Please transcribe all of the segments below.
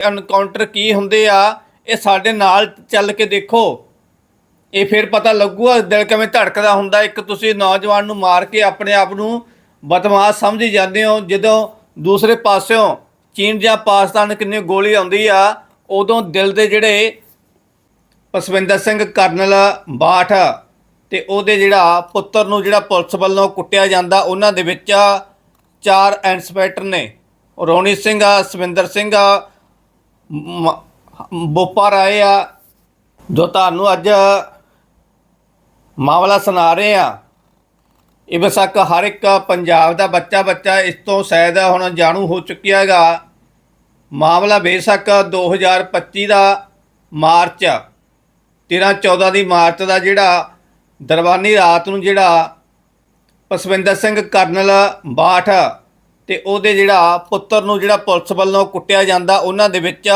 Encounter ਕੀ ਹੁੰਦੇ ਆ, ਇਹ ਸਾਡੇ ਨਾਲ ਚੱਲ ਕੇ ਦੇਖੋ। ਇਹ ਫਿਰ ਪਤਾ ਲੱਗੂਗਾ, ਦਿਲ ਕਿਵੇਂ ਧੜਕਦਾ ਹੁੰਦਾ। ਇੱਕ ਤੁਸੀਂ ਨੌਜਵਾਨ ਨੂੰ ਮਾਰ ਕੇ ਆਪਣੇ ਆਪ ਨੂੰ ਬਦਮਾਸ਼ ਸਮਝੀ ਜਾਂਦੇ ਹੋ, ਜਦੋਂ ਦੂਸਰੇ ਪਾਸਿਓਂ ਚੀਨ ਜਾਂ ਪਾਕਿਸਤਾਨ ਕਿੰਨੀ ਗੋਲੀ ਆਉਂਦੀ ਆ, ਉਦੋਂ ਦਿਲ ਦੇ ਜਿਹੜੇ ਪਸਵਿੰਦਰ ਸਿੰਘ ਕਰਨਲ ਬਾਠ ਤੇ ਉਹਦੇ ਜਿਹੜਾ ਪੁੱਤਰ ਨੂੰ ਜਿਹੜਾ ਪੁਲਿਸ ਵੱਲੋਂ ਕੁੱਟਿਆ ਜਾਂਦਾ, ਉਹਨਾਂ ਦੇ ਵਿੱਚ ਚਾਰ ਇੰਸਪੈਕਟਰ ਨੇ। ਰੋਣੀ ਸਿੰਘ ਆ ਸਵਿੰਦਰ ਸਿੰਘ ਆ ਮ- ਬੋਪਾ ਰਾਏ ਆ, ਜੋ ਤੁਹਾਨੂੰ ਅੱਜ ਮਾਮਲਾ ਸੁਣਾ ਰਹੇ ਆ। ਇਹ ਬਸਕ ਹਰ ਇੱਕ ਪੰਜਾਬ ਦਾ ਬੱਚਾ ਬੱਚਾ ਇਸ ਤੋਂ ਸ਼ਾਇਦ ਹੁਣ ਜਾਣੂ ਹੋ ਚੁੱਕਿਆ ਹੈਗਾ। ਮਾਮਲਾ ਬੇਸ਼ੱਕ 2025 ਦਾ ਮਾਰਚ 13 14 ਦੀ ਮਾਰਚ ਦਾ ਜਿਹੜਾ ਦਰਬਾਨੀ ਰਾਤ ਨੂੰ ਜਿਹੜਾ ਪਸਵਿੰਦਰ ਸਿੰਘ ਕਰਨਲ ਬਾਠ ਤੇ ਉਹਦੇ ਜਿਹੜਾ ਪੁੱਤਰ ਨੂੰ ਜਿਹੜਾ ਪੁਲਿਸ ਵੱਲੋਂ ਕੁੱਟਿਆ ਜਾਂਦਾ, ਉਹਨਾਂ ਦੇ ਵਿੱਚ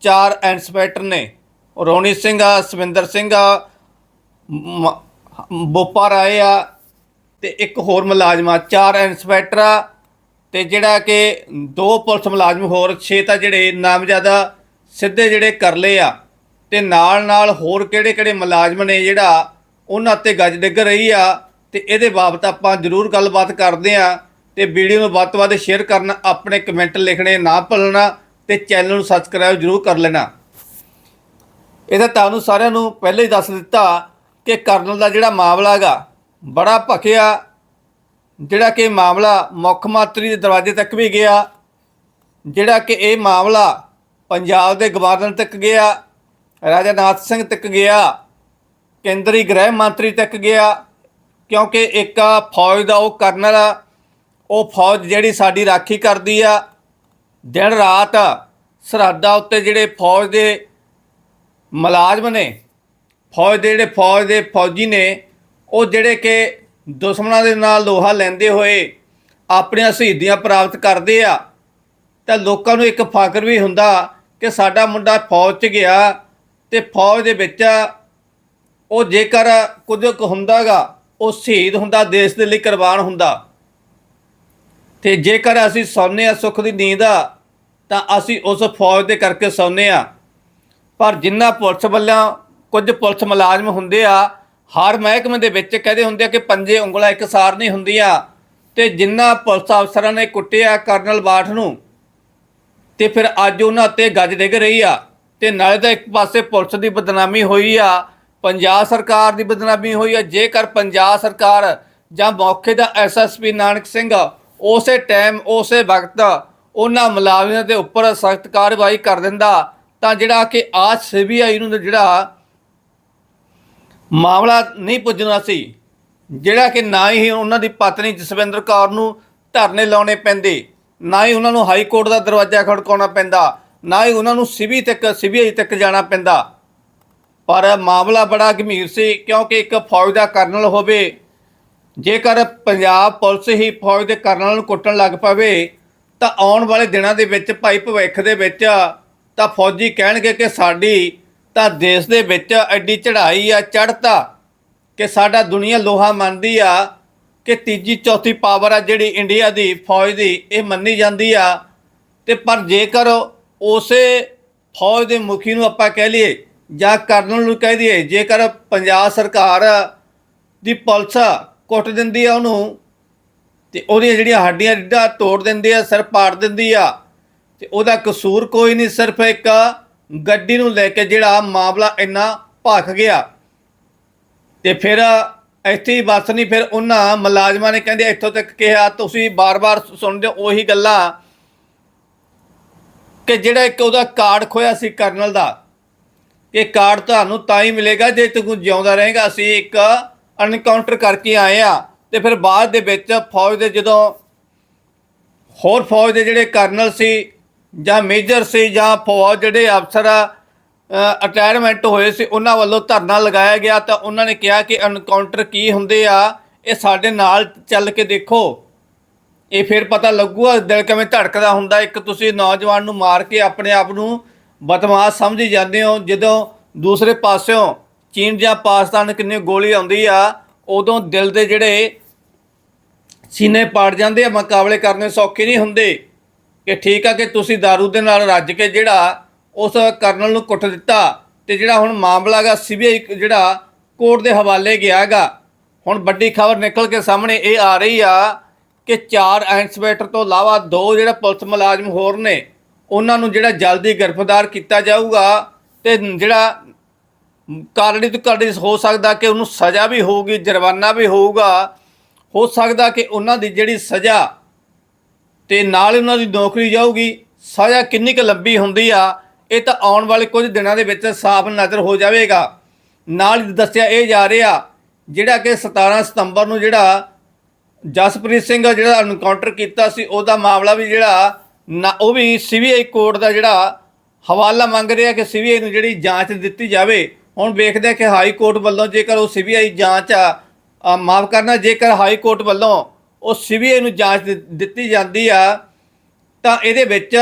ਚਾਰ ਇੰਸਪੈਕਟਰ ਨੇ। ਰੋਣੀ ਸਿੰਘ ਆ, ਸਵਿੰਦਰ ਸਿੰਘ ਆ, ਮ- ਬੋਪਾ ਰਾਏ ਆ ਤੇ ਇੱਕ ਹੋਰ ਮੁਲਾਜ਼ਮ ਆ, ਚਾਰ ਇੰਸਪੈਕਟਰ ਆ ਤੇ ਜਿਹੜਾ ਕਿ ਦੋ ਪੁਲਿਸ ਮੁਲਾਜ਼ਮ ਹੋਰ 6 ਤਾਂ ਜਿਹੜੇ ਨਾਮਜ਼ਦਾ ਸਿੱਧੇ ਜਿਹੜੇ ਕਰ ਲਏ ਆ ਤੇ ਨਾਲ ਨਾਲ ਹੋਰ ਕਿਹੜੇ ਕਿਹੜੇ ਮੁਲਾਜ਼ਮ ਨੇ ਜਿਹੜਾ ਉਹਨਾਂ ਤੇ ਗੱਜ ਡਿੱਗ ਰਹੀ ਆ ਤੇ ਇਹਦੇ ਬਾਬਤ ਆਪਾਂ ਜ਼ਰੂਰ ਗੱਲਬਾਤ ਕਰਦੇ ਆ। ਤੇ ਵੀਡੀਓ ਨੂੰ ਵੱਧ ਤੋਂ ਵੱਧ ਸ਼ੇਅਰ ਕਰਨਾ, ਆਪਣੇ ਕਮੈਂਟ ਲਿਖਣੇ ਨਾ ਭੁੱਲਣਾ ਤੇ ਚੈਨਲ ਨੂੰ ਸਬਸਕ੍ਰਾਈਬ ਜ਼ਰੂਰ ਕਰ ਲੈਣਾ। ਇਹਦਾ ਤੁਹਾਨੂੰ ਸਾਰਿਆਂ ਨੂੰ ਪਹਿਲਾਂ ਹੀ ਦੱਸ ਦਿੱਤਾ ਕਿ ਕਰਨਲ ਦਾ ਜਿਹੜਾ ਮਾਮਲਾ ਹੈਗਾ, ਬੜਾ ਭਖਿਆ, ਜਿਹੜਾ ਕਿ ਮਾਮਲਾ ਮੁੱਖ ਮੰਤਰੀ ਦੇ ਦਰਵਾਜ਼ੇ ਤੱਕ ਵੀ ਗਿਆ, ਜਿਹੜਾ ਕਿ ਇਹ ਮਾਮਲਾ ਪੰਜਾਬ ਦੇ ਗਵਰਨਰ ਤੱਕ ਗਿਆ, ਰਾਜਾ ਨਾਥ ਸਿੰਘ ਤੱਕ ਗਿਆ, ਕੇਂਦਰੀ ਗ੍ਰਹਿ ਮੰਤਰੀ ਤੱਕ ਗਿਆ, ਕਿਉਂਕਿ ਇੱਕ ਫੌਜ ਦਾ ਉਹ ਕਰਨਲ ਆ ਉਹ ਫੌਜ ਜਿਹੜੀ ਸਾਡੀ ਰਾਖੀ ਕਰਦੀ ਆ, ਦਿਨ ਰਾਤ ਸਰਹੱਦਾਂ ਉੱਤੇ ਜਿਹੜੇ ਫੌਜ ਦੇ ਮੁਲਾਜ਼ਮ ਨੇ, ਫੌਜ ਦੇ ਜਿਹੜੇ ਫੌਜ ਦੇ ਫੌਜੀ ਨੇ, ਉਹ ਜਿਹੜੇ ਕਿ ਦੁਸ਼ਮਣਾਂ ਦੇ ਨਾਲ ਲੋਹਾ ਲੈਂਦੇ ਹੋਏ ਆਪਣੀਆਂ ਸ਼ਹੀਦੀਆਂ ਪ੍ਰਾਪਤ ਕਰਦੇ ਆ, ਤਾਂ ਲੋਕਾਂ ਨੂੰ ਇੱਕ ਫਖਰ ਵੀ ਹੁੰਦਾ ਕਿ ਸਾਡਾ ਮੁੰਡਾ ਫੌਜ 'ਚ ਗਿਆ ਤੇ ਫੌਜ ਦੇ ਵਿੱਚ ਉਹ ਜੇਕਰ ਕੁਝ ਕੁ ਹੁੰਦਾਗਾ, ਉਹ ਸ਼ਹੀਦ ਹੁੰਦਾ, ਦੇਸ਼ ਦੇ ਲਈ ਕੁਰਬਾਨ ਹੁੰਦਾ। ਤੇ ਜੇਕਰ ਅਸੀਂ ਸੌਂਦੇ ਆ ਸੁੱਖ ਦੀ ਨੀਂਦ ਆ, ਤਾਂ ਅਸੀਂ ਉਸ ਫੌਜ ਦੇ ਕਰਕੇ ਸੌਂਦੇ ਆ ਪਰ ਜਿੰਨਾ ਪੁਲਿਸ ਵੱਲੋਂ ਕੁਝ ਪੁਲਿਸ ਮੁਲਾਜ਼ਮ ਹੁੰਦੇ ਆ, ਹਰ ਮਹਿਕਮੇ ਦੇ ਵਿੱਚ ਕਹਦੇ ਹੁੰਦੇ ਆ ਕਿ ਪੰਜੇ ਉਂਗਲਾਂ ਇੱਕਸਾਰ ਨਹੀਂ ਹੁੰਦੀਆਂ। ਤੇ ਜਿੰਨਾ ਪੁਲਿਸ ਅਫਸਰਾਂ ਨੇ ਕੁੱਟਿਆ ਕਰਨਲ ਬਾਠ ਨੂੰ, ਤੇ ਫਿਰ ਅੱਜ ਉਹਨਾਂ ਤੇ ਗੱਜ ਡਿੱਗ ਰਹੀ ਆ। ਤੇ ਨਾਲੇ ਤਾਂ ਇੱਕ ਪਾਸੇ ਪੁਲਿਸ ਦੀ ਬਦਨਾਮੀ ਹੋਈ ਆ, ਪੰਜਾਬ ਸਰਕਾਰ ਦੀ ਬਦਨਾਮੀ ਹੋਈ ਆ। ਜੇਕਰ ਪੰਜਾਬ ਸਰਕਾਰ ਜਾਂ ਮੌਕੇ ਦਾ ਐਸਐਸਪੀ ਨਾਨਕ ਸਿੰਘ ਉਸੇ ਟਾਈਮ ਉਸੇ ਵਕਤ ਉਹਨਾਂ ਮੁਲਾਜ਼ਮਾਂ ਦੇ ਉੱਪਰ ਸਖਤ ਕਾਰਵਾਈ ਕਰ ਦਿੰਦਾ, ਤਾਂ ਜਿਹੜਾ ਕਿ ਆਜ ਸੀਬੀਆਈ ਨੂੰ ਜਿਹੜਾ ਮਾਮਲਾ ਨਹੀਂ ਪੁੱਜਣਾ ਸੀ, ਜਿਹੜਾ ਕਿ ਨਾ ਹੀ ਉਹਨਾਂ ਦੀ ਪਤਨੀ ਜਸਵਿੰਦਰ ਕੌਰ ਨੂੰ ਧਰਨੇ ਲਾਉਣੇ ਪੈਂਦੇ, ਨਾ ਹੀ ਉਹਨਾਂ ਨੂੰ ਹਾਈ ਕੋਰਟ ਦਾ ਦਰਵਾਜ਼ਾ ਖੜਕਾਉਣਾ ਪੈਂਦਾ, ਨਾ ਹੀ ਉਹਨਾਂ ਨੂੰ ਸਿਬੀ ਤੱਕ ਸੀਬੀਆਈ ਤੱਕ ਜਾਣਾ ਪੈਂਦਾ। ਪਰ ਮਾਮਲਾ ਬੜਾ ਗੰਭੀਰ ਸੀ, ਕਿਉਂਕਿ ਇੱਕ ਫੌਜ ਦਾ ਕਰਨਲ ਹੋਵੇ ਜੇਕਰ ਪੰਜਾਬ ਪੁਲਿਸ ਹੀ ਫੌਜ ਦੇ ਕਰਨਲ ਨੂੰ ਕੁੱਟਣ ਲੱਗ ਪਵੇ, ਤਾਂ ਆਉਣ ਵਾਲੇ ਦਿਨਾਂ ਦੇ ਵਿੱਚ ਭਾਈ ਭਵਿੱਖ ਦੇ ਵਿੱਚ ਤਾਂ ਫੌਜੀ ਕਹਿਣਗੇ ਕਿ ਸਾਡੀ ਤਾਂ ਦੇਸ਼ ਦੇ ਵਿੱਚ ਐਡੀ ਚੜ੍ਹਾਈ ਆ, ਚੜ੍ਹਤਾ ਕਿ ਸਾਡਾ ਦੁਨੀਆ ਲੋਹਾ ਮੰਨਦੀ ਆ ਕਿ ਤੀਜੀ ਚੌਥੀ ਪਾਵਰ ਆ ਜਿਹੜੀ ਇੰਡੀਆ ਦੀ ਫੌਜ ਦੀ, ਇਹ ਮੰਨੀ ਜਾਂਦੀ ਆ। ਤੇ ਪਰ ਜੇਕਰ ਉਸੇ ਫੌਜ ਦੇ ਮੁਖੀ ਨੂੰ ਆਪਾਂ ਕਹਿ ਲਈਏ ਜਾਂ ਕਰਨਲ ਨੂੰ ਕਹਿ ਦਈਏ, ਜੇਕਰ ਪੰਜਾਬ ਸਰਕਾਰ ਦੀ ਪੁਲਿਸ ਕੁੱਟ ਦਿੰਦੀ ਆ ਉਹਨੂੰ। ਤੇ ਉਹਦੀਆਂ ਜਿਹੜੀਆਂ ਹੱਡੀਆਂ ਡਿੱਡਾ ਤੋੜ ਦਿੰਦੀ ਆ, ਸਿਰ ਪਾੜ ਦਿੰਦੀ ਆ। ਤੇ ਉਹਦਾ ਕਸੂਰ ਕੋਈ ਨਹੀਂ, ਸਿਰਫ ਇੱਕ ਗੱਡੀ ਨੂੰ ਲੈ ਕੇ ਜਿਹੜਾ ਮਾਮਲਾ ਇੰਨਾ ਭਖ ਗਿਆ। ਤੇ ਫਿਰ ਇੱਥੇ ਹੀ ਬਸ ਨਹੀਂ, ਫਿਰ ਉਹਨਾਂ ਮੁਲਾਜ਼ਮਾਂ ਨੇ ਕਹਿੰਦੇ, ਇੱਥੋਂ ਤੱਕ ਕਿਹਾ, ਤੁਸੀਂ ਬਾਰ-ਬਾਰ ਸੁਣਦੇ ਹੋ ਉਹੀ ਗੱਲਾਂ ਕਿ ਜਿਹੜਾ ਇੱਕ ਉਹਦਾ ਕਾਰਡ ਖੋਇਆ ਸੀ ਕਰਨਲ ਦਾ। ਇਹ ਕਾਰਡ ਤੁਹਾਨੂੰ ਤਾਂ ਹੀ ਮਿਲੇਗਾ ਜੇ ਤੂੰ ਜਿਉਂਦਾ ਰਹੇਗਾ। ਅਸੀਂ ਇੱਕ ਅਨਕਾਊਂਟਰ ਕਰਕੇ ਆਏ ਆ ਤੇ ਫਿਰ ਬਾਅਦ ਦੇ ਵਿੱਚ ਫੌਜ ਦੇ ਜਦੋਂ ਹੋਰ ਫੌਜ ਦੇ ਜਿਹੜੇ ਕਰਨਲ ਸੀ ਜਾਂ ਮੇਜਰ ਸੀ ਜਾਂ ਫੌਜ ਜਿਹੜੇ ਅਫਸਰ ਰਿਟਾਇਰਮੈਂਟ ਹੋਏ ਸੀ, ਉਹਨਾਂ ਵੱਲੋਂ ਧਰਨਾ ਲਗਾਇਆ ਗਿਆ ਤਾਂ ਉਹਨਾਂ ਨੇ ਕਿਹਾ ਕਿ ਅਨਕਾਊਂਟਰ ਕੀ ਹੁੰਦੇ ਆ, ਇਹ ਸਾਡੇ ਨਾਲ ਚੱਲ ਕੇ ਦੇਖੋ। ਇਹ ਫਿਰ ਪਤਾ ਲੱਗੂਗਾ, ਦਿਲ ਕਿਵੇਂ ਧੜਕਦਾ ਹੁੰਦਾ, ਇੱਕ ਤੁਸੀਂ ਨੌਜਵਾਨ ਨੂੰ ਮਾਰ ਕੇ ਆਪਣੇ ਆਪ ਨੂੰ ਬਦਮਾਸ਼ ਸਮਝੀ ਜਾਂਦੇ ਹੋ, ਜਦੋਂ ਦੂਸਰੇ ਪਾਸਿਓਂ ਚੀਨ ਜਾਂ ਪਾਕਿਸਤਾਨ ਕਿੰਨੀ ਗੋਲੀ ਆਉਂਦੀ ਆ, ਉਦੋਂ ਦਿਲ ਦੇ ਜਿਹੜੇ ਸੀਨੇ ਪਾੜ ਜਾਂਦੇ ਆ, ਮੁਕਾਬਲੇ ਕਰਨੇ ਸੌਖੇ ਨਹੀਂ ਹੁੰਦੇ। ਕਿ ਠੀਕ ਆ ਕਿ ਤੁਸੀਂ दारू ਦੇ ਨਾਲ ਰੱਜ ਕੇ ਜਿਹੜਾ ਉਸ ਕਰਨਲ ਨੂੰ ਕੁੱਟ ਦਿੱਤਾ ਤੇ ਜਿਹੜਾ ਹੁਣ ਮਾਮਲਾ ਗਾ ਸੀਬੀਆਈ ਜਿਹੜਾ ਕੋਰਟ ਦੇ ਹਵਾਲੇ ਗਿਆਗਾ ਹੁਣ ਵੱਡੀ ਖਬਰ ਨਿਕਲ ਕੇ ਸਾਹਮਣੇ ਇਹ ਆ ਰਹੀ ਆ ਕਿ ਚਾਰ ਇੰਸਪੈਕਟਰ ਤੋਂ ਇਲਾਵਾ ਦੋ ਜਿਹੜਾ ਪੁਲਿਸ ਮੁਲਾਜ਼ਮ ਹੋਰ ਨੇ, ਉਹਨਾਂ ਨੂੰ ਜਿਹੜਾ ਜਲਦੀ ਗ੍ਰਿਫਤਾਰ ਕੀਤਾ ਜਾਊਗਾ ਤੇ ਜਿਹੜਾ ਕਾਰੜੀ ਤੋਂ ਕਾਰੜੀ ਹੋ ਸਕਦਾ ਕਿ ਉਹਨੂੰ ਸਜ਼ਾ ਵੀ ਹੋਊਗੀ, ਜੁਰਮਾਨਾ ਵੀ ਹੋਊਗਾ। ਹੋ ਸਕਦਾ ਕਿ ਉਹਨਾਂ ਦੀ ਜਿਹੜੀ ਸਜ਼ਾ ਤੇ ਨਾਲ ਹੀ ਉਹਨਾਂ ਦੀ ਨੌਕਰੀ ਜਾਊਗੀ। ਸਜ਼ਾ ਕਿੰਨੀ ਕੁ ਲੰਬੀ ਹੁੰਦੀ ਆ, ਇਹ ਤਾਂ ਆਉਣ ਵਾਲੇ ਕੁਝ ਦਿਨਾਂ ਦੇ ਵਿੱਚ ਸਾਫ਼ ਨਜ਼ਰ ਹੋ ਜਾਵੇਗਾ। ਨਾਲ ਹੀ ਦੱਸਿਆ ਇਹ ਜਾ ਰਿਹਾ, ਜਿਹੜਾ ਕਿ 17 ਸਤੰਬਰ ਨੂੰ ਜਿਹੜਾ ਜਸਪ੍ਰੀਤ ਸਿੰਘ ਆ, ਜਿਹੜਾ ਐਨਕਾਊਂਟਰ ਕੀਤਾ ਸੀ, ਉਹਦਾ ਮਾਮਲਾ ਵੀ ਜਿਹੜਾ ਨਾ, ਉਹ ਵੀ ਸੀਬੀਆਈ ਕੋਰਟ ਦਾ ਜਿਹੜਾ ਹਵਾਲਾ ਮੰਗ ਰਿਹਾ ਕਿ ਸੀਬੀਆਈ ਨੂੰ ਜਿਹੜੀ ਜਾਂਚ ਦਿੱਤੀ ਜਾਵੇ। ਹੁਣ ਵੇਖਦੇ ਆ ਕਿ ਹਾਈ ਕੋਰਟ ਵੱਲੋਂ ਜੇਕਰ ਉਹ ਸੀਬੀਆਈ ਜਾਂਚ ਆ ਮਾਫ ਕਰਨਾ, ਜੇਕਰ ਹਾਈ ਕੋਰਟ ਵੱਲੋਂ ਉਹ ਸੀਬੀਆਈ ਨੂੰ ਜਾਂਚ ਦਿ- ਦਿੱਤੀ ਜਾਂਦੀ ਆ, ਤਾਂ ਇਹਦੇ ਵਿੱਚ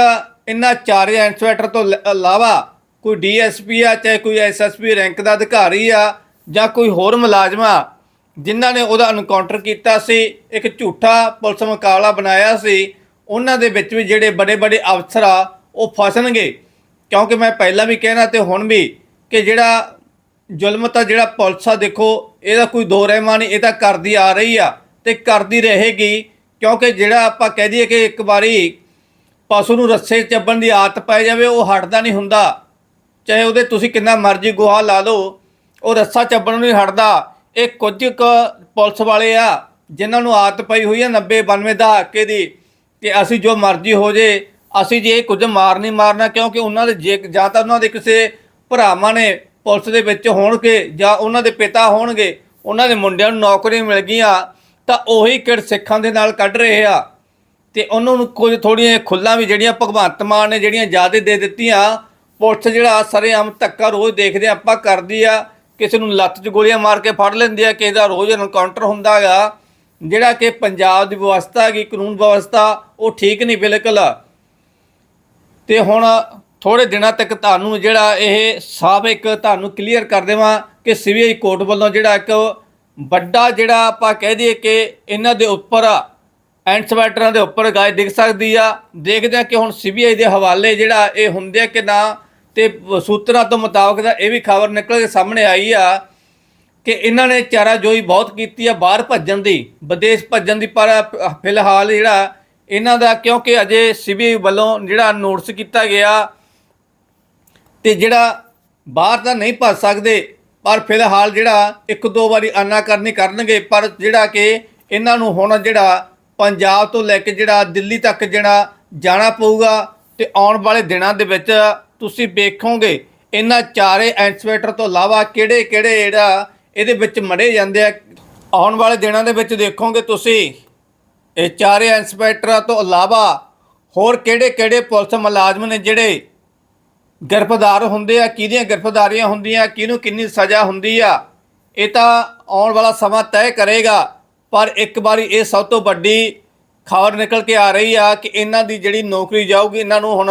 ਇਹਨਾਂ ਚਾਰੇ ਇੰਸਪੈਕਟਰ ਤੋਂ ਲ- ਇਲਾਵਾ ਕੋਈ ਡੀਐਸਪੀ ਆ, ਚਾਹੇ ਕੋਈ ਐਸਐਸਪੀ ਰੈਂਕ ਦਾ ਅਧਿਕਾਰੀ ਆ, ਜਾਂ ਕੋਈ ਹੋਰ ਮੁਲਾਜ਼ਮ ਆ, ਜਿਨ੍ਹਾਂ ਨੇ ਉਹਦਾ ਐਨਕਾਊਂਟਰ ਕੀਤਾ ਸੀ, ਇੱਕ ਝੂਠਾ ਪੁਲਿਸ ਮੁਕਾਬਲਾ ਬਣਾਇਆ ਸੀ, ਉਹਨਾਂ ਦੇ ਵਿੱਚ ਵੀ ਜਿਹੜੇ ਬੜੇ ਬੜੇ ਅਫਸਰ ਆ, ਉਹ ਫਸਣਗੇ। ਕਿਉਂਕਿ ਮੈਂ ਪਹਿਲਾਂ ਵੀ ਕਹਿਣਾ ਤੇ ਹੁਣ ਵੀ ਕਿ ਜਿਹੜਾ ਜ਼ੁਲਮ ਤਾਂ ਜਿਹੜਾ ਪੁਲਿਸ ਆ, ਦੇਖੋ, ਇਹਦਾ ਕੋਈ ਦੋ ਰਹਿਮਾ ਨਹੀਂ ਇਹ ਤਾਂ ਕਰਦੀ ਆ ਰਹੀ ਆ ਤੇ ਕਰਦੀ ਰਹੇਗੀ, ਕਿਉਂਕਿ ਜਿਹੜਾ ਆਪਾਂ ਕਹਿ ਦਈਏ ਕਿ ਇੱਕ ਵਾਰੀ ਪਸ਼ੂ ਨੂੰ ਰੱਸੇ ਚੱਬਣ ਦੀ ਆਦਤ ਪੈ ਜਾਵੇ, ਉਹ ਹਟਦਾ ਨਹੀਂ ਹੁੰਦਾ। ਚਾਹੇ ਉਹਦੇ ਤੁਸੀਂ ਕਿੰਨਾ ਮਰਜ਼ੀ ਗੁਹਾ ਲਾ ਲਓ, ਉਹ ਰੱਸਾ ਚੱਬਣ ਨੂੰ ਨਹੀਂ ਹਟਦਾ। ਇਹ ਕੁਝ ਕੁ ਪੁਲਿਸ ਵਾਲੇ ਆ, ਜਿਨ੍ਹਾਂ ਨੂੰ ਆਦਤ ਪਈ ਹੋਈ ਆ 90 92 ਦਹਾਕੇ ਦੀ, ਕਿ ਅਸੀਂ ਜੋ ਮਰਜ਼ੀ ਹੋ ਜੇ, ਅਸੀਂ ਜੇ ਕੁਝ ਮਾਰ ਨਹੀਂ ਮਾਰਨਾ, ਕਿਉਂਕਿ ਉਹਨਾਂ ਦੇ ਜੇ, ਜਾਂ ਤਾਂ ਉਹਨਾਂ ਦੇ ਕਿਸੇ ਭਰਾਵਾਂ ਨੇ ਪੁਲਿਸ ਦੇ ਵਿੱਚ ਹੋਣਗੇ ਜਾਂ ਉਹਨਾਂ ਦੇ ਪਿਤਾ ਹੋਣਗੇ, ਉਹਨਾਂ ਦੇ ਮੁੰਡਿਆਂ ਨੂੰ ਨੌਕਰੀਆਂ ਮਿਲ ਗਈਆਂ, ਤਾਂ ਉਹੀ ਕਿੜ ਸਿੱਖਾਂ ਦੇ ਨਾਲ ਕੱਢ ਰਹੇ ਆ। ਤੇ ਉਹਨਾਂ ਨੂੰ ਕੁਝ ਥੋੜੀਆਂ ਖੁੱਲਾਂ ਵੀ ਜਿਹੜੀਆਂ ਭਗਵੰਤ ਮਾਨ ਨੇ ਜਿਹੜੀਆਂ ਜ਼ਿਆਦਾ ਦੇ ਦਿੱਤੀਆਂ, ਪੁਲਿਸ ਜਿਹੜਾ ਸਰੇਆਮ ਧੱਕਾ ਰੋਜ਼ ਦੇਖਦੇ ਆਪਾਂ ਕਰਦੀ ਆ, ਕਿਸੇ ਨੂੰ ਲੱਤ 'ਚ ਗੋਲੀਆਂ ਮਾਰ ਕੇ ਫੜ ਲੈਂਦੀ ਆ, ਕਿਸੇ ਦਾ ਰੋਜ਼ ਐਨਕਾਊਂਟਰ ਹੁੰਦਾ ਹੈਗਾ, ਜਿਹੜਾ ਕਿ ਪੰਜਾਬ ਦੀ ਵਿਵਸਥਾ ਹੈਗੀ, ਕਾਨੂੰਨ ਵਿਵਸਥਾ, ਉਹ ਠੀਕ ਨਹੀਂ ਬਿਲਕੁਲ। ਤੇ ਹੁਣ ਥੋੜੇ ਦਿਨਾਂ ਤੱਕ ਤੁਹਾਨੂੰ ਜਿਹੜਾ ਇਹ ਸਾਫ਼ ਇੱਕ ਤੁਹਾਨੂੰ ਕਲੀਅਰ ਕਰ ਦੇਵਾਂ ਕਿ ਸੀਬੀਆਈ ਕੋਰਟ ਵੱਲੋਂ ਜਿਹੜਾ ਇੱਕ ਵੱਡਾ ਜਿਹੜਾ ਆਪਾਂ ਕਹਿ ਦਈਏ ਕਿ ਇਹਨਾਂ ਦੇ ਉੱਪਰ ਐਂਟਸਪੈਕਟਰਾਂ ਦੇ ਉੱਪਰ ਗਾਇ ਦਿਖ ਸਕਦੀ ਆ। ਦੇਖਦੇ ਆ ਕਿ ਹੁਣ ਸੀਬੀਆਈ ਦੇ ਹਵਾਲੇ ਜਿਹੜਾ ਇਹ ਹੁੰਦੇ ਆ ਕਿ ਨਾ ਤੇ ਸੂਤਰਾਂ ਤੋਂ ਮੁਤਾਬਕ ਦਾ ਇਹ ਵੀ ਖਬਰ ਨਿਕਲ ਕੇ ਸਾਹਮਣੇ ਆਈ ਆ ਕਿ ਇਹਨਾਂ ਨੇ ਚਾਰਾ ਜੋਈ ਬਹੁਤ ਕੀਤੀ ਆ ਬਾਹਰ ਭੱਜਣ ਦੀ, ਵਿਦੇਸ਼ ਭੱਜਣ ਦੀ, ਪਰ ਫਿਲਹਾਲ ਜਿਹੜਾ ਇਹਨਾਂ ਦਾ ਕਿਉਂਕਿ ਅਜੇ ਸੀਬੀਆਈ ਵੱਲੋਂ ਜਿਹੜਾ ਨੋਟਿਸ ਕੀਤਾ ਗਿਆ ਤੇ ਜਿਹੜਾ ਬਾਹਰ ਤਾਂ ਨਹੀਂ ਭੱਜ ਸਕਦੇ, ਪਰ ਫਿਲਹਾਲ ਜਿਹੜਾ ਇੱਕ ਦੋ ਵਾਰੀ ਆਨਾਕਾਨੀ ਕਰਨਗੇ, ਪਰ ਜਿਹੜਾ ਕਿ ਇਹਨਾਂ ਨੂੰ ਹੁਣ ਜਿਹੜਾ ਪੰਜਾਬ ਤੋਂ ਲੈ ਕੇ ਜਿਹੜਾ ਦਿੱਲੀ ਤੱਕ ਜਿਹੜਾ ਜਾਣਾ ਪਊਗਾ ਤੇ ਆਉਣ ਵਾਲੇ ਦਿਨਾਂ ਦੇ ਵਿੱਚ ਤੁਸੀਂ ਵੇਖੋਗੇ, ਇਹਨਾਂ ਚਾਰੇ ਇੰਸਪੈਕਟਰ ਤੋਂ ਇਲਾਵਾ ਕਿਹੜੇ ਕਿਹੜੇ ਜਿਹੜਾ ਇਹਦੇ ਵਿੱਚ ਮੜੇ ਜਾਂਦੇ ਆ। ਆਉਣ ਵਾਲੇ ਦਿਨਾਂ ਦੇ ਵਿੱਚ ਦੇਖੋਗੇ ਤੁਸੀਂ, ਇਹ ਚਾਰੇ ਇੰਸਪੈਕਟਰਾਂ ਤੋਂ ਇਲਾਵਾ ਹੋਰ ਕਿਹੜੇ ਕਿਹੜੇ ਪੁਲਿਸ ਮੁਲਾਜ਼ਮ ਨੇ ਜਿਹੜੇ ਗ੍ਰਿਫਤਾਰ ਹੁੰਦੇ ਆ, ਕਿਹਦੀਆਂ ਗ੍ਰਿਫਤਾਰੀਆਂ ਹੁੰਦੀਆਂ, ਕਿਹਨੂੰ ਕਿੰਨੀ ਸਜ਼ਾ ਹੁੰਦੀ ਆ, ਇਹ ਤਾਂ ਆਉਣ ਵਾਲਾ ਸਮਾਂ ਤੈਅ ਕਰੇਗਾ। ਪਰ ਇੱਕ ਵਾਰੀ ਇਹ ਸਭ ਤੋਂ ਵੱਡੀ ਖਬਰ ਨਿਕਲ ਕੇ ਆ ਰਹੀ ਆ ਕਿ ਇਹਨਾਂ ਦੀ ਜਿਹੜੀ ਨੌਕਰੀ ਜਾਊਗੀ, ਇਹਨਾਂ ਨੂੰ ਹੁਣ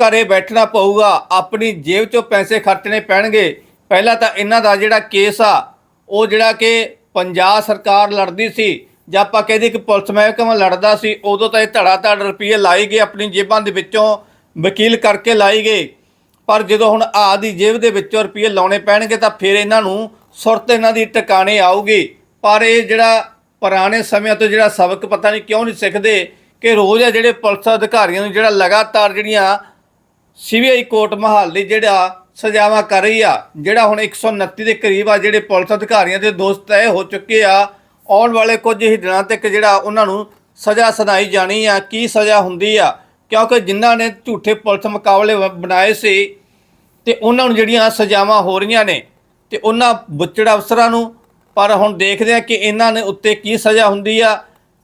ਘਰੇ ਬੈਠਣਾ ਪਊਗਾ। ਆਪਣੀ ਜੇਬ ਚੋਂ ਪੈਸੇ ਖਰਚਣੇ ਪੈਣਗੇ। ਪਹਿਲਾਂ ਤਾਂ ਇਹਨਾਂ ਦਾ ਜਿਹੜਾ ਕੇਸ ਆ, ਉਹ ਜਿਹੜਾ ਕਿ ਪੰਜਾਬ ਸਰਕਾਰ ਲੜਦੀ ਸੀ, ਜਾਂ ਆਪਾਂ ਕਹਿੰਦੇ ਕਿ ਪੁਲਿਸ ਮਹਿਕਮਾ ਲੜਦਾ ਸੀ, ਉਦੋਂ ਤਾਂ ਇਹ ਧੜਾ ਧੜ ਰੁਪਏ ਲਾਈ ਗਏ, ਆਪਣੀ ਜੇਬਾਂ ਦੇ ਵਿੱਚੋਂ ਵਕੀਲ ਕਰਕੇ ਲਾਈ ਗਏ। ਪਰ ਜਦੋਂ ਹੁਣ ਆ ਦੀ ਜੇਬ ਦੇ ਵਿੱਚੋਂ ਰੁਪਏ ਲਾਉਣੇ ਪੈਣਗੇ ਤਾਂ ਫਿਰ ਇਹਨਾਂ ਨੂੰ ਸੁਰਤ ਇਹਨਾਂ ਦੀ ਟਿਕਾਣੇ ਆਊਗੀ। ਪਰ ਇਹ ਜਿਹੜਾ ਪੁਰਾਣੇ ਸਮਿਆਂ ਤੋਂ ਜਿਹੜਾ ਸਬਕ ਪਤਾ ਨਹੀਂ ਕਿਉਂ ਨਹੀਂ ਸਿੱਖਦੇ ਕਿ ਰੋਜ਼ ਆ ਜਿਹੜੇ ਪੁਲਿਸ ਅਧਿਕਾਰੀਆਂ ਨੂੰ ਜਿਹੜਾ ਲਗਾਤਾਰ ਜਿਹੜੀਆਂ ਸੀਬੀਆਈ ਕੋਰਟ ਮਹਾਲੀ ਜਿਹੜਾ ਸਜ਼ਾਵਾਂ ਕਰ ਰਹੀ ਆ, ਜਿਹੜਾ ਹੁਣ 129 ਦੇ ਕਰੀਬ ਆ ਜਿਹੜੇ ਪੁਲਿਸ ਅਧਿਕਾਰੀਆਂ ਦੇ ਦੋਸਤ ਤੈਅ ਹੋ ਚੁੱਕੇ ਆ, ਆਉਣ ਵਾਲੇ ਕੁਝ ਹੀ ਦਿਨਾਂ ਤੱਕ ਜਿਹੜਾ ਉਹਨਾਂ ਨੂੰ ਸਜ਼ਾ ਸੁਣਾਈ ਜਾਣੀ ਆ, ਕੀ ਸਜ਼ਾ ਹੁੰਦੀ ਆ। ਕਿਉਂਕਿ ਜਿਨ੍ਹਾਂ ਨੇ ਝੂਠੇ ਪੁਲਿਸ ਮੁਕਾਬਲੇ ਬ- ਬਣਾਏ ਸੀ ਤੇ ਉਹਨਾਂ ਨੂੰ ਜਿਹੜੀਆਂ ਸਜ਼ਾਵਾਂ ਹੋ ਰਹੀਆਂ ਨੇ ਤੇ ਉਹਨਾਂ ਬੁੱਚੜ ਅਫਸਰਾਂ ਨੂੰ, ਪਰ ਹੁਣ ਦੇਖਦੇ ਆ ਕਿ ਇਹਨਾਂ ਨੇ ਉੱਤੇ ਕੀ ਸਜ਼ਾ ਹੁੰਦੀ ਆ।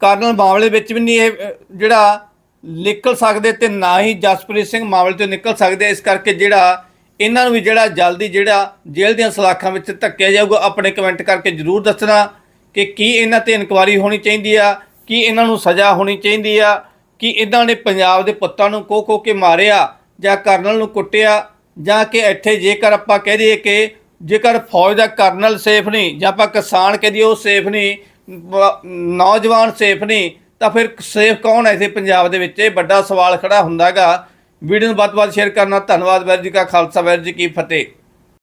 ਕਰਨਲ ਮਾਮਲੇ ਵਿੱਚ ਵੀ ਨਹੀਂ ਇਹ ਜਿਹੜਾ ਨਿਕਲ ਸਕਦੇ ਤੇ ਨਾ ਹੀ ਜਸਪ੍ਰੀਤ ਸਿੰਘ ਮਾਮਲੇ ਤੋਂ ਨਿਕਲ ਸਕਦੇ। ਇਸ ਕਰਕੇ ਜਿਹੜਾ ਇਹਨਾਂ ਨੂੰ ਵੀ ਜਿਹੜਾ ਜਲਦੀ ਜਿਹੜਾ ਜੇਲ੍ਹ ਦੀਆਂ ਸਲਾਖਾਂ ਵਿੱਚ ਧੱਕਿਆ ਜਾਊਗਾ, ਆਪਣੇ ਕਮੈਂਟ ਕਰਕੇ ਜਰੂਰ ਦੱਸਣਾ ਕਿ ਕੀ ਇਹਨਾਂ ਤੇ ਇਨਕੁਆਰੀ ਹੋਣੀ ਚਾਹੀਦੀ ਆ, ਕੀ ਇਹਨਾਂ ਨੂੰ ਸਜ਼ਾ ਹੋਣੀ ਚਾਹੀਦੀ ਆ। ਕਿ ਇਹਨਾਂ ਨੇ ਪੰਜਾਬ ਦੇ ਪੁੱਤਾਂ ਨੂੰ ਕੋ ਕੋ ਕੇ ਮਾਰਿਆ ਜਾਂ ਕਰਨਲ ਨੂੰ ਕੁੱਟਿਆ ਜਾਂ ਕਿ ਇੱਥੇ ਜੇਕਰ ਆਪਾਂ ਕਹਿ ਦਈਏ ਕਿ ਜੇਕਰ ਫੌਜ ਦਾ ਕਰਨਲ ਸੇਫ ਨਹੀਂ ਜਾਂ ਆਪਾਂ ਕਿਸਾਨ ਕਹਿ ਦਈਏ ਉਹ ਸੇਫ ਨਹੀਂ ਨੌਜਵਾਨ ਸੇਫ ਨਹੀਂ, ਤਾਂ ਫਿਰ ਸੇਫ ਕੌਣ ਹੈ ਇਥੇ ਪੰਜਾਬ ਦੇ ਵਿੱਚ? ਇਹ ਵੱਡਾ ਸਵਾਲ ਖੜਾ ਹੁੰਦਾਗਾ। ਵੀਡੀਓ ਨੂੰ ਵੱਧ ਤੋਂ ਵੱਧ ਸ਼ੇਅਰ ਕਰਨਾ। ਧੰਨਵਾਦ। ਵਾਹਿਗੁਰੂ ਜੀ ਕਾ ਖਾਲਸਾ। ਵਾਹਿਗੁਰੂ ਜੀ ਕੀ ਫਤਿਹ।